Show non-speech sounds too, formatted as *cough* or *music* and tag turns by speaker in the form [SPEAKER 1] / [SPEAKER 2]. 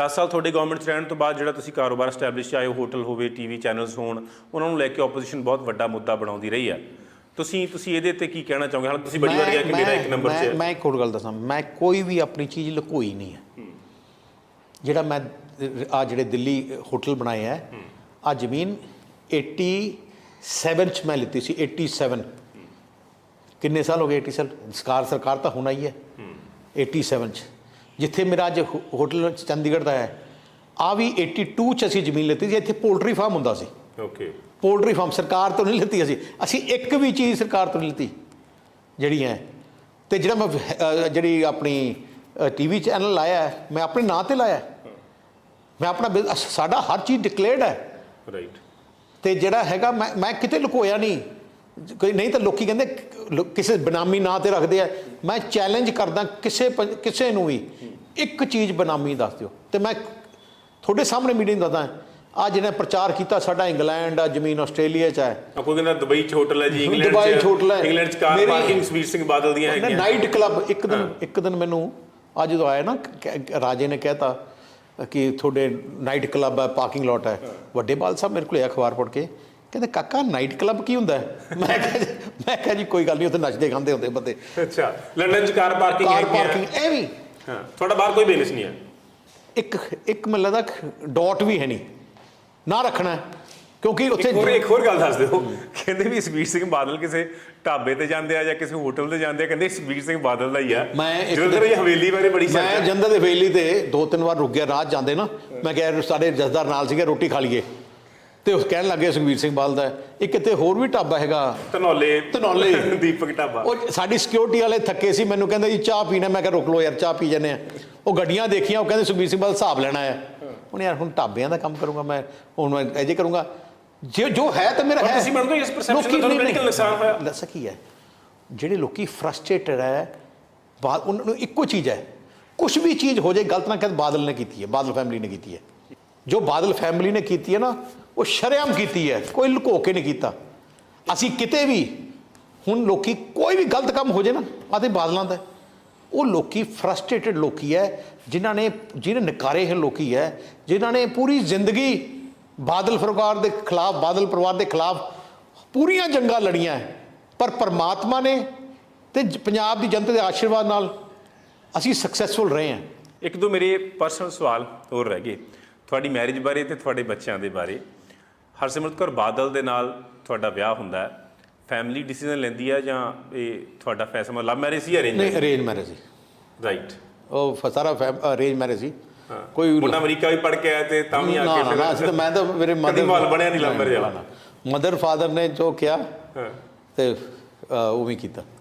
[SPEAKER 1] 10 ਸਾਲ ਤੁਹਾਡੇ ਗਵਰਨਮੈਂਟ 'ਚ ਰਹਿਣ ਤੋਂ ਬਾਅਦ ਜਿਹੜਾ ਤੁਸੀਂ ਕਾਰੋਬਾਰ ਸਟੈਬਲਿਸ਼ ਆਏ ਹੋ ਹੋਟਲ ਹੋਵੇ ਟੀਵੀ ਚੈਨਲਸ ਹੋਣ ਉਹਨਾਂ ਨੂੰ ਲੈ ਕੇ ਆਪੋਜੀਸ਼ਨ ਬਹੁਤ ਵੱਡਾ ਮੁੱਦਾ ਬਣਾਉਂਦੀ ਰਹੀ ਹੈ ਤੁਸੀਂ ਤੁਸੀਂ ਇਹਦੇ ਤੇ ਕੀ ਕਹਿਣਾ ਚਾਹੋਗੇ? ਹਾਲ ਤੁਸੀਂ ਬੜੀ ਵਾਰ ਕਿਹਾ ਕਿ ਮੇਰਾ ਇੱਕ ਨੰਬਰ 'ਚ
[SPEAKER 2] ਮੈਂ
[SPEAKER 1] ਹੈ
[SPEAKER 2] ਮੈਂ ਇੱਕ ਹੋਰ ਗੱਲ ਦੱਸਾਂ। ਮੈਂ ਕੋਈ ਵੀ ਆਪਣੀ ਚੀਜ਼ ਲੁਕੋਈ ਨਹੀਂ ਹੈ। ਜਿਹੜਾ ਮੈਂ ਆ ਜਿਹੜੇ ਦਿੱਲੀ ਹੋਟਲ ਬਣਾਏ ਹੈ। ਆ ਜ਼ਮੀਨ 87 ਚ ਮੈਂ ਲਿੱਤੀ ਸੀ 87 ਕਿੰਨੇ ਸਾਲ ਹੋ ਗਏ 87 ਸਰਕਾਰ ਸਰਕਾਰ ਤਾਂ ਹੋਣਾ ਹੀ। ਹੈ। 87 ਚ। ਜਿੱਥੇ ਮੇਰਾ ਅੱਜ ਹੋਟਲ ਚੰਡੀਗੜ੍ਹ ਦਾ ਹੈ ਆ ਵੀ 82 ਚ ਅਸੀਂ ਜ਼ਮੀਨ ਲਿੱਤੀ ਸੀ ਇੱਥੇ ਪੋਲਟਰੀ ਫਾਰਮ ਹੁੰਦਾ ਸੀ।
[SPEAKER 1] ਓਕੇ
[SPEAKER 2] ਪੋਲਟਰੀ ਫਾਰਮ ਸਰਕਾਰ ਤੋਂ ਨਹੀਂ ਲਿੱਤੀ ਅਸੀਂ। ਅਸੀਂ ਇੱਕ ਵੀ ਚੀਜ਼ ਸਰਕਾਰ ਤੋਂ ਨਹੀਂ ਲਿੱਤੀ ਜਿਹੜੀ ਹੈ। ਤੇ ਜਿਹੜਾ ਮੈਂ ਜਿਹੜੀ ਆਪਣੀ ਟੀਵੀ ਚੈਨਲ ਲਾਇਆ ਮੈਂ ਆਪਣੇ ਨਾਂ ਤੇ ਲਾਇਆ। ਮੈਂ ਆਪਣਾ ਸਾਡਾ ਹਰ ਚੀਜ਼ ਡਿਕਲੇਅਰਡ ਹੈ।
[SPEAKER 1] ਰਾਈਟ
[SPEAKER 2] ਤੇ ਜਿਹੜਾ ਹੈਗਾ ਮੈਂ ਮੈਂ ਕਿਤੇ ਲੁਕੋਇਆ ਨਹੀਂ। ਕੋਈ ਨਹੀਂ ਤਾਂ ਲੋਕੀ ਕਹਿੰਦੇ ਕਿਸੇ ਬਨਾਮੀ ਨਾਂ ਤੇ ਰੱਖਦੇ ਆ। ਮੈਂ ਚੈਲੰਜ ਕਰਦਾ ਕਿਸੇ ਕਿਸੇ ਨੂੰ ਵੀ ਇੱਕ ਚੀਜ਼ ਬਨਾਮੀ ਦੱਸ ਦਿਓ। ਤੇ ਮੈਂ ਤੁਹਾਡੇ ਸਾਹਮਣੇ ਮੀਟਿੰਗ ਦੱਸਦਾ। ਆ ਜਿਹਨੇ ਪ੍ਰਚਾਰ ਕੀਤਾ ਸਾਡਾ ਇੰਗਲੈਂਡ ਆ ਜ਼ਮੀਨ ਆਸਟ੍ਰੇਲੀਆ ਚ ਹੈ
[SPEAKER 1] ਆ। ਕੋਈ ਕਹਿੰਦਾ ਦੁਬਈ 'ਚ ਹੋਟਲ ਹੈ ਜੀ ਇੰਗਲੈਂਡ 'ਚ
[SPEAKER 2] ਦੁਬਈ 'ਚ ਹੋਟਲ ਹੈ।
[SPEAKER 1] ਇੰਗਲੈਂਡ 'ਚ ਕਾਰ ਪਾਰਕਿੰਗ ਸੁਖਬੀਰ ਸਿੰਘ ਬਾਦਲ ਦੀਆਂ ਹੈਗੀਆਂ।
[SPEAKER 2] ਨਾਈਟ ਕਲੱਬ ਇੱਕ ਦਿਨ ਇੱਕ ਦਿਨ ਮੈਨੂੰ ਅੱਜ ਜਦੋਂ ਆਇਆ ਨਾ ਰਾਜੇ ਨੇ ਕਹਿਤਾ ਕਿ ਤੁਹਾਡੇ ਨਾਈਟ ਕਲੱਬ ਹੈ ਪਾਰਕਿੰਗ ਲੋਟ ਹੈ। ਵੱਡੇ ਬਾਲ ਸਾਹਿਬ ਮੇਰੇ ਕੋਲ ਇਹ ਅਖਬਾਰ ਪੜ੍ਹ ਕੇ। ਕਹਿੰਦੇ ਕਾਕਾ ਨਾਈਟ ਕਲੱਬ ਕੀ ਹੁੰਦਾ ਹੈ? ਮੈਂ ਕਿਹਾ ਜੀ- ਮੈਂ ਕਿਹਾ ਜੀ ਕੋਈ ਗੱਲ ਨਹੀਂ ਉੱਥੇ ਨੱਚਦੇ ਖਾਂਦੇ ਹੁੰਦੇ ਬੰਦੇ।
[SPEAKER 1] ਅੱਛਾ ਲੰਡਨ 'ਚ ਕਾਰ ਪਾਰਕਿੰਗ
[SPEAKER 2] ਕਾਰ ਪਾਰਕਿੰਗ ਇਹ ਵੀ।
[SPEAKER 1] ਹਾਂ ਤੁਹਾਡਾ ਬਾਹਰ ਕੋਈ ਬਿਜ਼ਨਸ ਨਹੀਂ ਹੈ?
[SPEAKER 2] ਇੱਕ ਇੱਕ ਮੈਨੂੰ ਲੱਗਦਾ ਡਾਟ ਵੀ ਹੈ ਨਹੀਂ। ਨਾ ਰੱਖਣਾ। ਕਿਉਂਕਿ ਉੱਥੇ
[SPEAKER 1] ਇੱਕ ਹੋਰ ਇੱਕ ਹੋਰ ਗੱਲ ਦੱਸ ਦਿਓ। ਕਹਿੰਦੇ ਵੀ ਸੁਖਬੀਰ ਸਿੰਘ ਬਾਦਲ ਕਿਸੇ ਢਾਬੇ ਤੇ ਜਾਂਦੇ ਆ ਜਾਂ ਕਿਸੇ ਹੋਟਲ ਤੇ ਜਾਂਦੇ ਆ ਕਹਿੰਦੇ ਸੁਖਬੀਰ ਸਿੰਘ ਬਾਦਲ ਦਾ ਹੀ ਆ।
[SPEAKER 2] ਮੈਂ
[SPEAKER 1] ਜਦੋਂ ਤੇਰੀ ਹਵੇਲੀ ਬਾਰੇ ਬੜੀ
[SPEAKER 2] ਮੈਂ
[SPEAKER 1] ਚਰਚਾ
[SPEAKER 2] ਜੰਦਰ ਦੇ ਵੇਲੀ ਤੇ ਦੋ ਤਿੰਨ ਵਾਰ ਰੁਕ ਗਿਆ ਰਾਤ ਜਾਂਦੇ ਨਾ ਮੈਂ ਕਿਹਾ ਸਾਡੇ ਜਸਦਾਰ ਨਾਲ ਸੀਗੇ ਰੋਟੀ ਖਾ ਲਈਏ। ਤੇ ਉਹ ਕਹਿਣ ਲੱਗੇ ਸੁਖਬੀਰ ਸਿੰਘ ਬਾਲ ਦਾ ਹੈ। ਇੱਕ ਇੱਥੇ ਹੋਰ ਵੀ ਢਾਬਾ ਹੈਗਾ?
[SPEAKER 1] ਧਨੌਲੇ।
[SPEAKER 2] ਧਨੌਲੇ। *laughs*
[SPEAKER 1] ਦੀਪਕ ਢਾਬਾ।
[SPEAKER 2] ਉਹ ਸਾਡੀ ਸਿਕਿਉਰਿਟੀ ਵਾਲੇ ਥੱਕੇ ਸੀ ਮੈਨੂੰ ਕਹਿੰਦੇ ਜੀ ਚਾਹ ਪੀਣਾ ਮੈਂ ਕਿਹਾ ਰੁਕ ਲਓ ਯਾਰ ਚਾਹ ਪੀ ਜੰਨੇ ਆ ਉਹ ਗੱਡੀਆਂ ਦੇਖੀਆਂ ਉਹ ਕਹਿੰਦੇ ਸੁਖਬੀਰ ਸਿੰਘ ਬਾਲ ਹਿਸਾਬ ਲੈਣਾ ਹੈ। ਹੁਣ ਯਾਰ ਹੁਣ ਢਾਬਿਆਂ ਦਾ ਕੰਮ ਕਰੂੰਗਾ ਮੈਂ ਹੁਣ ਮੈਂ ਇਹ ਜੇ ਕਰੂੰਗਾ। ਜੇ ਜੋ ਹੈ ਤਾਂ ਮੇਰਾ ਹੈ।
[SPEAKER 1] ਤੁਸੀਂ ਮੰਨਦੇ ਹੋ ਇਸ
[SPEAKER 2] ਲੋਕੀ
[SPEAKER 1] ਦਾ ਤੁਹਾਨੂੰ ਨੁਕਸਾਨ ਹੋਇਆ?
[SPEAKER 2] ਦੱਸ ਕੀ ਹੈ? ਜਿਹੜੇ ਲੋਕੀ ਫਰਸਟ੍ਰੇਟਡ ਹੈ ਬਾਦ ਉਹਨਾਂ ਨੂੰ ਇੱਕੋ ਚੀਜ਼ ਹੈ। ਕੁਝ ਵੀ ਚੀਜ਼ ਹੋ ਜਾਏ ਗਲਤ ਨਾ ਕਹਿ ਬਾਦਲ ਨੇ ਕੀਤੀ ਹੈ ਬਾਦਲ ਫੈਮਿਲੀ ਨੇ ਕੀਤੀ ਹੈ। ਜੋ ਬਾਦਲ ਫੈਮਿਲੀ ਨੇ ਕੀਤੀ ਹੈ ਨਾ ਉਹ ਸ਼ਰੇਆਮ ਕੀਤੀ ਹੈ, ਕੋਈ ਲੁਕੋ ਕੇ ਨਹੀਂ ਕੀਤਾ। ਅਸੀਂ ਕਿਤੇ ਵੀ ਹੁਣ ਲੋਕੀ ਕੋਈ ਵੀ ਗਲਤ ਕੰਮ ਹੋ ਜਾਏ ਨਾ, ਆਦੇ ਬਾਦਲਾਂ ਦਾ ਉਹ ਲੋਕੀ ਫਰਸਟ੍ਰੇਟਡ ਲੋਕੀ ਹੈ, ਜਿਨ੍ਹਾਂ ਨੇ, ਜਿਹਨੇ ਨਕਾਰੇ ਹੈ ਲੋਕੀ ਹੈ, ਜਿਨ੍ਹਾਂ ਨੇ ਪੂਰੀ ਜ਼ਿੰਦਗੀ ਬਾਦਲ ਪਰਿਵਾਰ ਦੇ ਖਿਲਾਫ, ਬਾਦਲ ਪਰਿਵਾਰ ਦੇ ਖਿਲਾਫ ਪੂਰੀਆਂ ਜੰਗਾਂ ਲੜੀਆਂ ਪਰ ਪਰਮਾਤਮਾ ਨੇ ਤੇ ਜ- ਪੰਜਾਬ ਦੀ ਜਨਤਾ ਦੇ ਆਸ਼ੀਰਵਾਦ ਨਾਲ ਅਸੀਂ ਸਕਸੈਸਫੁਲ ਰਹੇ ਹਾਂ।
[SPEAKER 1] ਇੱਕ ਦੋ ਮੇਰੇ ਪਰਸਨਲ ਸਵਾਲ ਹੋਰ ਰਹਿ ਗਏ। ਤੁਹਾਡੀ ਮੈਰਿਜ ਬਾਰੇ ਤੇ ਤੁਹਾਡੇ ਬੱਚਿਆਂ ਦੇ ਬਾਰੇ। ਹਰਸਿਮਰਤ ਕੌਰ ਬਾਦਲ ਦੇ ਨਾਲ ਤੁਹਾਡਾ ਵਿਆਹ ਹੁੰਦਾ ਹੈ। ਫੈਮਿਲੀ ਡਿਸੀਜਨ ਲੈਂਦੀ ਹੈ ਜਾਂ ਇਹ ਤੁਹਾਡਾ ਫੈਸਲਾ ਲਵ ਮੈਰਿਜ ਸੀ ਅਰੇਂਜ
[SPEAKER 2] ਨਹੀਂ ਅਰੇਂਜ ਮੈਰਿਜ ਸੀ।
[SPEAKER 1] ਰਾਈਟ
[SPEAKER 2] ਉਹ ਸਾਰਾ ਅਰੇਂਜ ਮੈਰਿਜ ਸੀ।
[SPEAKER 1] ਹਾਂ।
[SPEAKER 2] ਕੋਈ
[SPEAKER 1] ਮੁੰਡਾ ਅਮਰੀਕਾ ਵੀ ਪੜ ਕੇ ਆਇਆ ਤੇ ਤਾਂ ਵੀ ਆ ਕੇ
[SPEAKER 2] ਨਾ ਨਾ ਅਸੀਂ ਤਾਂ ਮੈਂ ਤਾਂ ਮੇਰੇ ਮਦਰ
[SPEAKER 1] ਮਾਹੌਲ ਬਣਿਆ ਨਹੀਂ ਲੰਬਰ ਵਾਲਾ।
[SPEAKER 2] ਮਦਰ ਫਾਦਰ ਨੇ ਜੋ ਕਿਹਾ
[SPEAKER 1] ਹਾਂ।
[SPEAKER 2] ਤੇ ਅ, ਉਵੇਂ ਕੀਤਾ।